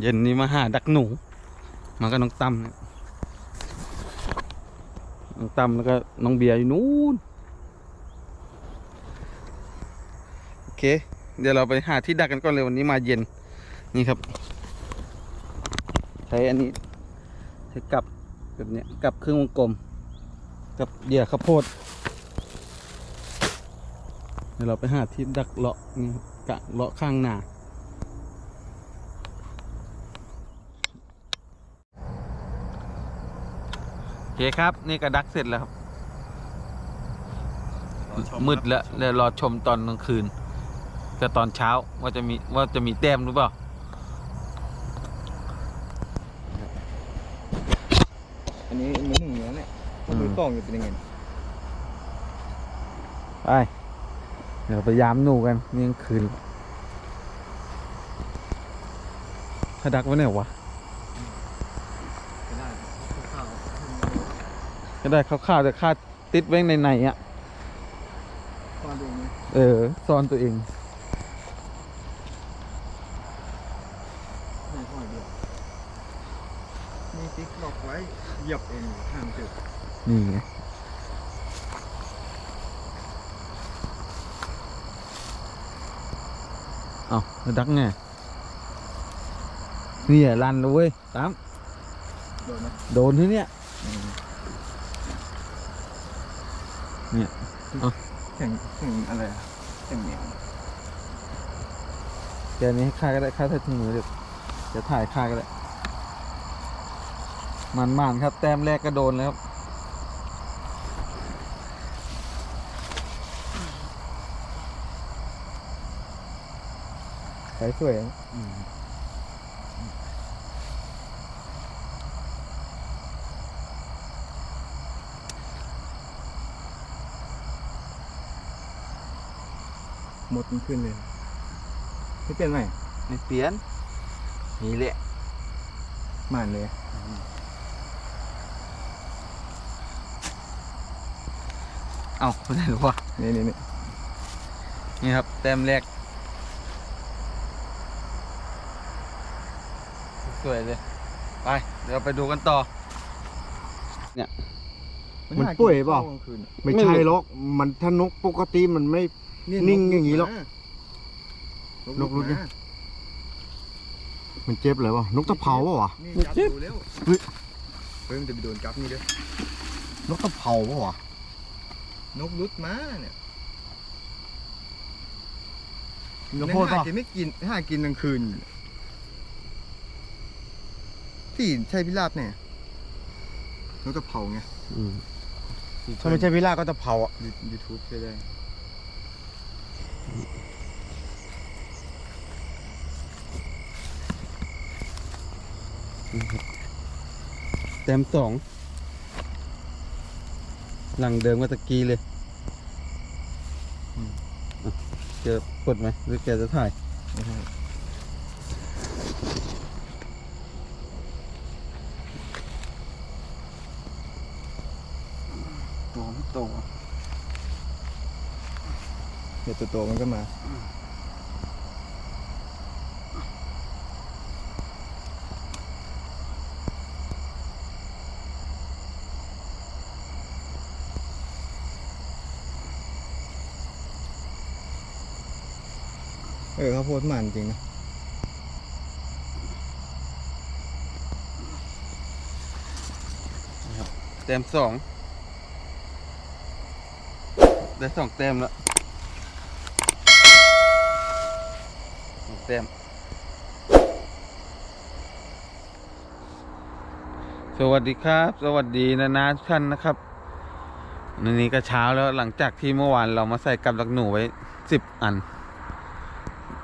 เย็นนี้มาหาดักหนู มาก็น้องตั้มน้องตั้มแล้วก็น้องเบียร์อยู่นู้นโอเค เดี๋ยวเราไปหาที่ดักกันก่อนเลยวันนี้มาเย็น นี่ครับ ใช้อันนี้ใช้กับแบบเนี้ยกับเครื่องวงกลม กับเหยื่อข้าวโพดเดี๋ยวเราไปหาที่ดักเลาะนี่กะเลาะข้างนาโเคครับ นี่ก็ดักเสร็จแล้วครับมืดแล้วเดี๋ยวรอชมตอนกลางคืนกับตอนเช้าว่าจะมีว่าจะมีแต้มหรือเปล่า อันนี้มือหนึ่งแล้วเนี่ยถ้ามือสองจะเป็นยังไงไป เดี๋ยวไปยามหนูกันนี่กลางคืนถ้าดักไว้ไหนวะ ก็ได้ข้าว ก็ได้ข้าวๆแต่คาดติดไว้ในในๆอะๆตอนดูไหมเออซ่อนตัวเองไม่ค่อยเดียวมีติ๊กล็อกไว้เหยียบเองห้ามจุดนี่ไงเอาแล้วดักไงนี่อะลันเลยเว้ยตามโดนไหมโดนที่เนี้ย แข่งแข่งอะไรอะแข่งเหนียวแกนี้ให้ค่าก็ได้ค่าใส่ถุงมือเดี๋ยวจะถ่ายค่าก็ได้มันมันๆครับ แต้มแรกก็โดนแล้วครับใช้สวย หมดมันขึ้นเลยไม่เป็นไหมไม่เปลี่ยนนี่แหละหมานเลยเอาไม่ได้หรือวะนี่นี่นี่นี่ครับแต้มแรกสวยเลยไปเดี๋ยวไปดูกันต่อมันป่วยเปล่ากลงคืนไม่ใช่หรอก มันถ้านกปกติมันไม่ นิ่งอย่างนี้หรอกนกรุดเนี่ย มันเจ็บเลยวะนกตะเภาปะวะ นี่ไม่จับเจ็บดูเร็วเฮ้ยเฮ้ยมันจะไปโดนจับนี่เด้อนกตะเภาปะวะนกรุดมาเนี่ยนกโพดหาปะกินไม่กินหากินกลางคืนอยู่ที่ใช่พิราบเนี่ยนกตะเภาไงอืมถ้าไม่ใช่พิราบก็ตะเภาอะยูทูบใช่ได้ แต้มสอง หลังเดิมก็ตะกี้เลยอืมอะเจอกดไหมหรือแกจะถ่ายไม่ใช่ตัวไม่โตเดี๋ยวตัวโตมันก็มา เออข้าวโพดมันจริงนะแต้มสองได้สองแต้มแล้วสองแต้มสวัสดีครับ สวัสดีนะนะทุกท่านนะครับในนี้ก็เช้าแล้วหลังจากที่เมื่อวานเรามาใส่กับดักหนูไว้สิบอัน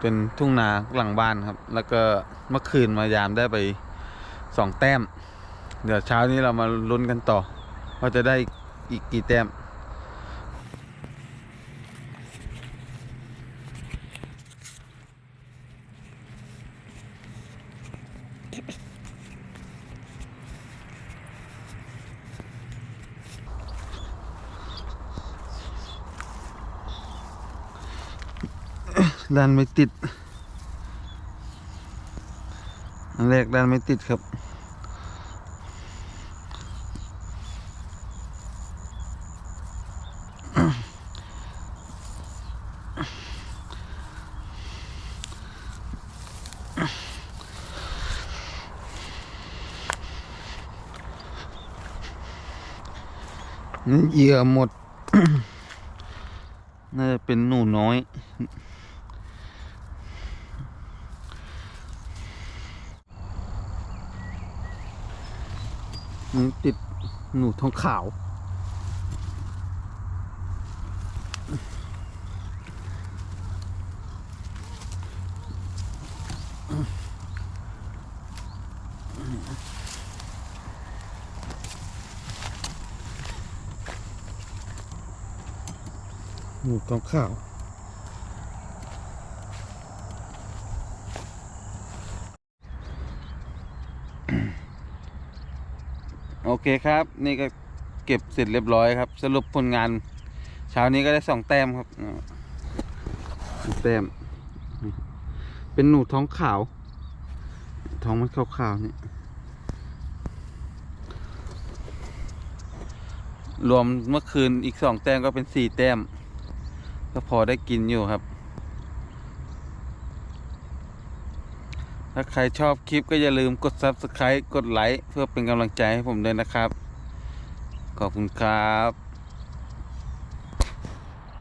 เป็นทุ่งนาหลังบ้านครับ แล้วก็เมื่อคืนมายามได้ไปสองแต้ม เดี๋ยวเช้านี้เรามาลุ้นกันต่อ ว่าจะได้อีกกี่แต้ม ดันไม่ติด อันแรกด้านไม่ติดครับ เหยื่อหมด น่าจะเป็นหนูน้อย นี่ติดหนูทองขาว หนูทองขาว โอเคครับ นี่ก็เก็บเสร็จเรียบร้อยครับ สรุปผลงาน เช้านี้ก็ได้สองแต้มครับแต้ม เป็นหนูท้องขาว ท้องมันขาวๆนี่รวมเมื่อคืนอีกสองแต้มก็เป็นสี่แต้ม ก็พอได้กินอยู่ครับ ถ้าใครชอบคลิปก็อย่าลืมกด Subscribe กดไลค์เพื่อเป็นกำลังใจให้ผมด้วยนะครับ ขอบคุณครับ